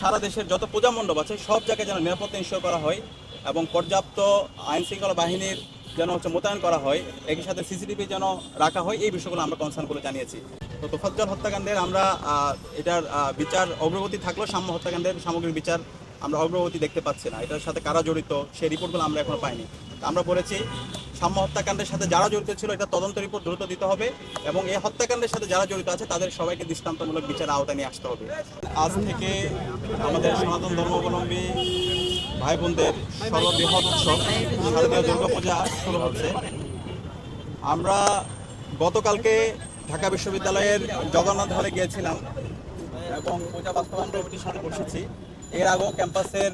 সারা দেশের যত পূজা মণ্ডপ আছে, সব জায়গায় যেন নিরাপত্তা নিশ্চয় করা হয় এবং পর্যাপ্ত আইন শৃঙ্খলা বাহিনীর যেন হচ্ছে মোতায়েন করা হয়, একই সাথে সিসিটিভি যেন রাখা হয়, এই বিষয়গুলো আমরা কনসার্ন করে জানিয়েছি। তো তোফাজ্জল হত্যাকাণ্ডের আমরা এটার বিচার অগ্রগতি থাকলেও সাম্য হত্যাকাণ্ডের সামগ্রিক বিচার আমরা অগ্রগতি দেখতে পাচ্ছি না। এটার সাথে কারা জড়িত, সেই রিপোর্টগুলো আমরা এখনও পাইনি। আমরা বলেছি সাম্য হত্যাকাণ্ডের সাথে যারা জড়িত ছিল, এটা তদন্ত রিপোর্ট দ্রুত দিতে হবে এবং এই হত্যাকাণ্ডের সাথে যারা জড়িত আছে, তাদের সবাইকে দৃষ্টান্তমূলক বিচার আওতায় নিয়ে আসতে হবে। আজ থেকে আমাদের সনাতন ধর্মাবলম্বী ভাই বোনদের সর্ববৃহৎ উৎসব, শারদীয় দুর্গাপূজা শুরু হচ্ছে। আমরা গতকালকে ঢাকা বিশ্ববিদ্যালয়ের জগন্নাথ হলে গিয়েছিলাম এবং পূজা বাস্তবায়ন কমিটির সাথে বসেছি। এর আগেও ক্যাম্পাসের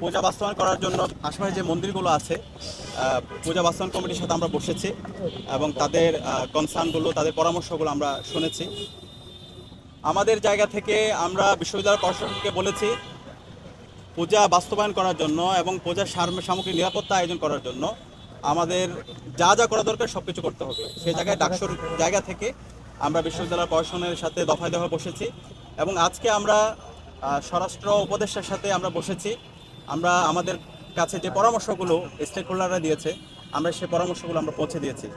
পূজা বাস্তবায়ন করার জন্য আশেপাশে যে মন্দিরগুলো আছে পূজা বাস্তবায়ন কমিটির সাথে আমরা বসেছি এবং তাদের কনসার্নগুলো তাদের পরামর্শগুলো আমরা শুনেছি। আমাদের জায়গা থেকে আমরা বিশ্ববিদ্যালয় প্রশাসনকে বলেছি, পূজা বাস্তবায়ন করার জন্য এবং পূজার সামগ্রিক নিরাপত্তা আয়োজন করার জন্য আমাদের যা যা করা দরকার সব কিছু করতে হবে। সেই জায়গায় ডাকসুর জায়গা থেকে আমরা বিশ্ববিদ্যালয় প্রশাসনের সাথে দফায় দফায় বসেছি এবং আজকে আমরা স্বরাষ্ট্র উপদেষ্টার সাথে আমরা বসেছি। আমরা আমাদের কাছে যে পরামর্শগুলো স্টেক হোল্ডাররা দিয়েছে, আমরা সেই পরামর্শগুলো আমরা পৌঁছে দিয়েছি।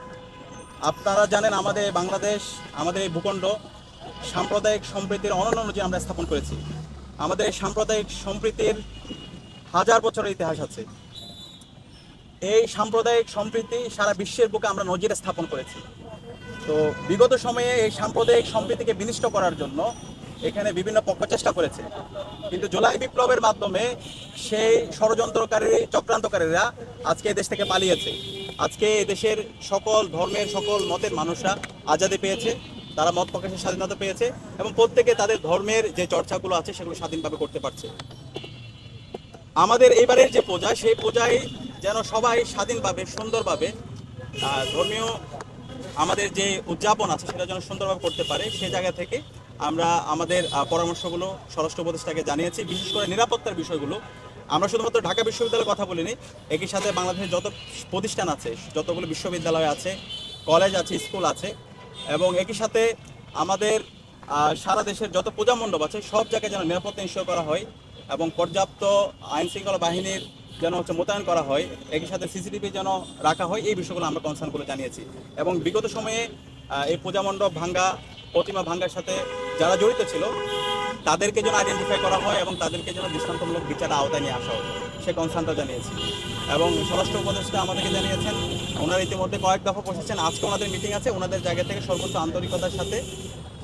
আপনারা জানেন আমাদের বাংলাদেশ, আমাদের এই ভূখণ্ড সাম্প্রদায়িক সম্প্রীতির অনন্য নজির আমরা স্থাপন করেছি। আমাদের এই সাম্প্রদায়িক সম্প্রীতির হাজার বছরের ইতিহাস আছে। এই সাম্প্রদায়িক সম্প্রীতি সারা বিশ্বের বুকে আমরা নজির স্থাপন করেছি। তো বিগত সময়ে এই সাম্প্রদায়িক সম্প্রীতিকে বিনিষ্ট করার জন্য এখানে বিভিন্ন পক্ষ চেষ্টা করেছে। কিন্তু জুলাই বিপ্লবের মাধ্যমে সেই ষড়যন্ত্রকারী, চক্রান্তকারীরা আজকে এই দেশ থেকে পালিয়েছে। আজকে দেশের সকল ধর্মের, সকল মতের মানুষরা আজাদি পেয়েছে, তারা মত প্রকাশের স্বাধীনতা পেয়েছে এবং প্রত্যেকে তাদের ধর্মের যে চর্চাগুলো আছে সেগুলো স্বাধীনভাবে করতে পারছে। আমাদের এবারের যে পূজা, সেই পূজায় যেন সবাই স্বাধীনভাবে, সুন্দরভাবে ধর্মীয় আমাদের যে উদযাপন আছে সেটা যেন সুন্দরভাবে করতে পারে, সে জায়গা থেকে আমরা আমাদের পরামর্শগুলো স্বরাষ্ট্র উপদেষ্টাকে জানিয়েছি। বিশেষ করে নিরাপত্তার বিষয়গুলো, আমরা শুধুমাত্র ঢাকা বিশ্ববিদ্যালয়ের কথা বলিনি, একই সাথে বাংলাদেশের যত প্রতিষ্ঠান আছে, যতগুলো বিশ্ববিদ্যালয় আছে, কলেজ আছে, স্কুল আছে, এবং একই সাথে আমাদের সারা দেশের যত পূজা মণ্ডপ আছে, সব জায়গায় যেন নিরাপত্তা নিশ্চয় করা হয় এবং পর্যাপ্ত আইন শৃঙ্খলা বাহিনীর যেন হচ্ছে মোতায়েন করা হয়, একই সাথে সিসিটিভি যেন রাখা হয়, এই বিষয়গুলো আমরা কনসার্ন করে জানিয়েছি। এবং বিগত সময়ে এই পূজা মণ্ডপ ভাঙ্গা, প্রতিমা ভাঙ্গার সাথে যারা জড়িত ছিল, তাদেরকে যেন আইডেন্টিফাই করা হয় এবং তাদেরকে যেন দৃষ্টান্তমূলক বিচার আওতায় নিয়ে আসা হয় সে কনসার্নটা জানিয়েছে। এবং স্বরাষ্ট্র উপদেষ্টা আমাদেরকে জানিয়েছেন, ওনারা ইতিমধ্যে কয়েক দফা বসেছেন, আজকে ওনাদের মিটিং আছে, ওনাদের জায়গা থেকে সর্বোচ্চ আন্তরিকতার সাথে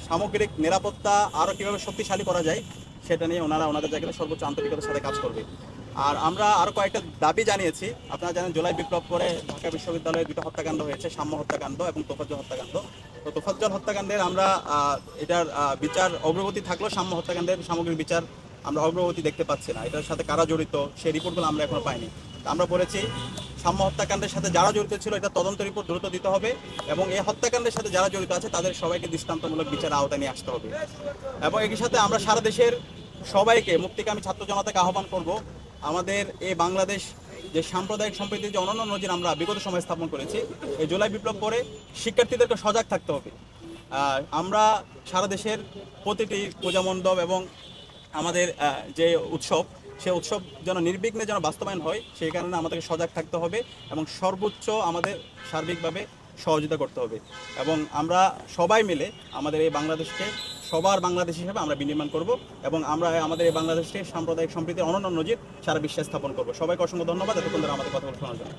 সামগ্রিক নিরাপত্তা আরও কীভাবে শক্তিশালী করা যায়, সেটা নিয়ে ওনারা ওনাদের জায়গাতে সর্বোচ্চ আন্তরিকতার সাথে কাজ করবে। আর আমরা আরও কয়েকটা দাবি জানিয়েছি, আপনারা জানেন জুলাই বিপ্লব করে ঢাকা বিশ্ববিদ্যালয়ে দুটো হত্যাকাণ্ড হয়েছে, সাম্য হত্যাকাণ্ড এবং তোফাজ্জল হত্যাকাণ্ড। তো তোফাজ্জল হত্যাকাণ্ডের আমরা এটার বিচার অগ্রগতি থাকলেও সাম্য হত্যাকাণ্ডের সামগ্রিক বিচার আমরা অগ্রগতি দেখতে পাচ্ছি না। এটার সাথে কারা জড়িত সেই রিপোর্টগুলো আমরা এখনও পাইনি। আমরা বলেছি সাম্য হত্যাকাণ্ডের সাথে যারা জড়িত ছিল, এটা তদন্ত রিপোর্ট দ্রুত দিতে হবে এবং এই হত্যাকাণ্ডের সাথে যারা জড়িত আছে, তাদের সবাইকে দৃষ্টান্তমূলক বিচার আওতায় নিয়ে আসতে হবে। এবং একই সাথে আমরা সারা দেশের সবাইকে মুক্তিকামী ছাত্র জনতাকে আহ্বান করব, আমাদের এই বাংলাদেশ যে সাম্প্রদায়িক সম্প্রীতির যে অনন্য নজির আমরা বিগত সময় স্থাপন করেছি, এই জুলাই বিপ্লব পরে শিক্ষার্থীদেরকে সজাগ থাকতে হবে। আমরা সারা দেশের প্রতিটি পূজা মণ্ডপ এবং আমাদের যে উৎসব, সে উৎসব যেন নির্বিঘ্নে যেন বাস্তবায়ন হয়, সেই কারণে আমাদেরকে সজাগ থাকতে হবে এবং সর্বোচ্চ আমাদের সার্বিকভাবে সহযোগিতা করতে হবে। এবং আমরা সবাই মিলে আমাদের এই বাংলাদেশকে সবার বাংলাদেশ হিসেবে আমরা বিনির্মাণ করব এবং আমরা আমাদের এই বাংলাদেশকে সাম্প্রদায়িক সম্প্রীতির অনন্য নজির সারা বিশ্বে স্থাপন করব। সবাইকে অসংখ্য ধন্যবাদ এতক্ষণ ধরে আমাদের কথা শোনার জন্য।